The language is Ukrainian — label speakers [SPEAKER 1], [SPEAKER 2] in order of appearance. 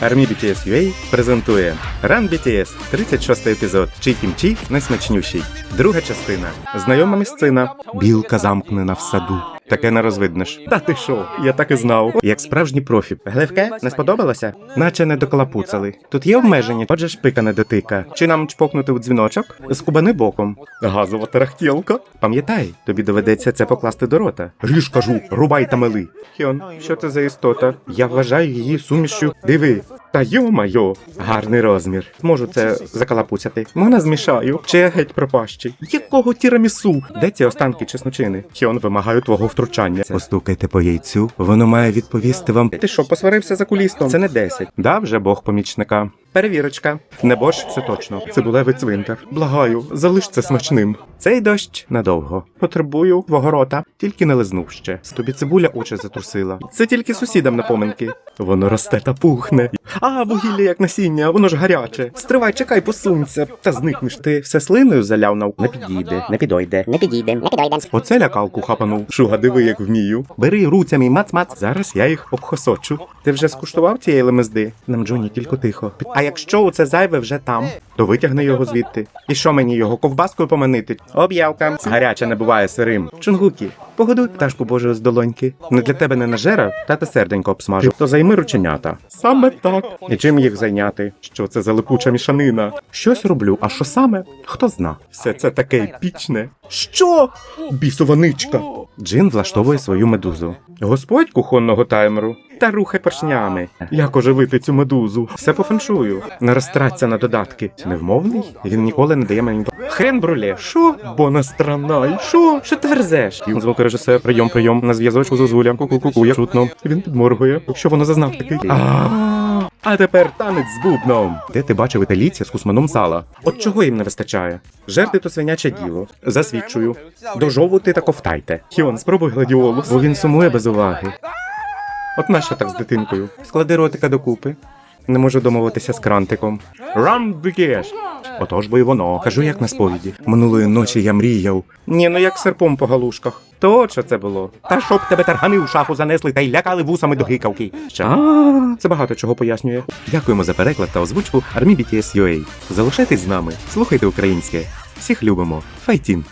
[SPEAKER 1] Армі BTS UA презентує Run BTS, 36 епізод. Чий кімчі найсмачнющий. Друга частина. Знайома місцина. Білка замкнена в саду. Таке не розвиднеш. Та ти що? Я так і знав. Як справжній профі. Гливке, не сподобалося? Наче не доколапуцали. Тут є обмеження, отже шпика не дотика. Чи нам чпокнути у дзвіночок? Скубани боком. Газова тарахтілка. Пам'ятай, тобі доведеться це покласти до рота. Ріж кажу, рубай та мели. Хьон, що це за істота? Я вважаю її сумішю. Диви. Та йо-майо, гарний розмір. Можу це закалапуцяти. Можна змішаю. Чи я геть пропащий? Якого тірамісу? Де ці останки чесночини? Хіон вимагаю твого втручання. Постукайте по яйцю. Воно має відповісти вам. Ти що, посварився за кулістом? Це не 10. Да, вже Бог помічника. Перевірочка. Не борщ, це точно. Цибулевий цвинтар. Благаю, залиш це смачним. Цей дощ надовго. Потребую твого рота, тільки не лизнув ще. З тобі цибуля очі затрусила. Це тільки сусідам на поминки. Воно росте та пухне. А, вугілля як насіння, воно ж гаряче. Стривай, чекай, посунься. Та зникнеш. Ти все слиною заляв на не підійде, не підойде.
[SPEAKER 2] Не підійде, не підійде.
[SPEAKER 1] Оце лякалку хапанув. Шуга, диви, як вмію. Бери руцями мац-мац. Зараз я їх обхосочу. Ти вже скуштував цієї лемезди? Нам Джоні, тільки тихо. А якщо у це зайве вже там, то витягни його звідти. І що мені його ковбаскою поманити? Об'явка. Гаряче не буває сирим. Чунгукі, погодуй пташку Божою з долоньки. Не для тебе не нажера, тата серденько обсмажу. То займи рученята. Саме так. І чим їх зайняти? Що це за липуча мішанина? Щось роблю, а що саме? Хто зна? Все це таке епічне. Що? Бісова ничка. Джин влаштовує свою медузу. Господь кухонного таймеру. Та рухай поршнями. Як оживити цю медузу? Все по феншую. Не розтраться на додатки. Невмовний? Він ніколи не дає мені. Хрен бруле. Що? Бо на странай. Що? Що ти верзеш? Звукорежисер, прийом, прийом. На зв'язочку зозуля. Ку-ку-ку, я шутно. Він підморгує. Що воно за знак такий? А. Тепер танець з бубном. Де ти бачив італійця з кусманом сала? От чого їм не вистачає? Жерти то свиняче діло. Засвідчую. Дожовувати та ковтайте. Хіон, спробуй гладіолус, бо він сумує без уваги. От нащо так з дитинкою? Склади ротика докупи. Не можу домовитися з крантиком. Рам бігеш! Отож бо й воно. Кажу, як на сповіді. Минулої ночі я мріяв. Ні, ну як серпом по галушках. То що це було? Та щоб тебе таргани у шафу занесли та й лякали вусами до гикавки. А, це багато чого пояснює. Дякуємо за переклад та озвучку Армі BTS UA. Залишайтесь з нами, слухайте українське. Всіх любимо. Файтін!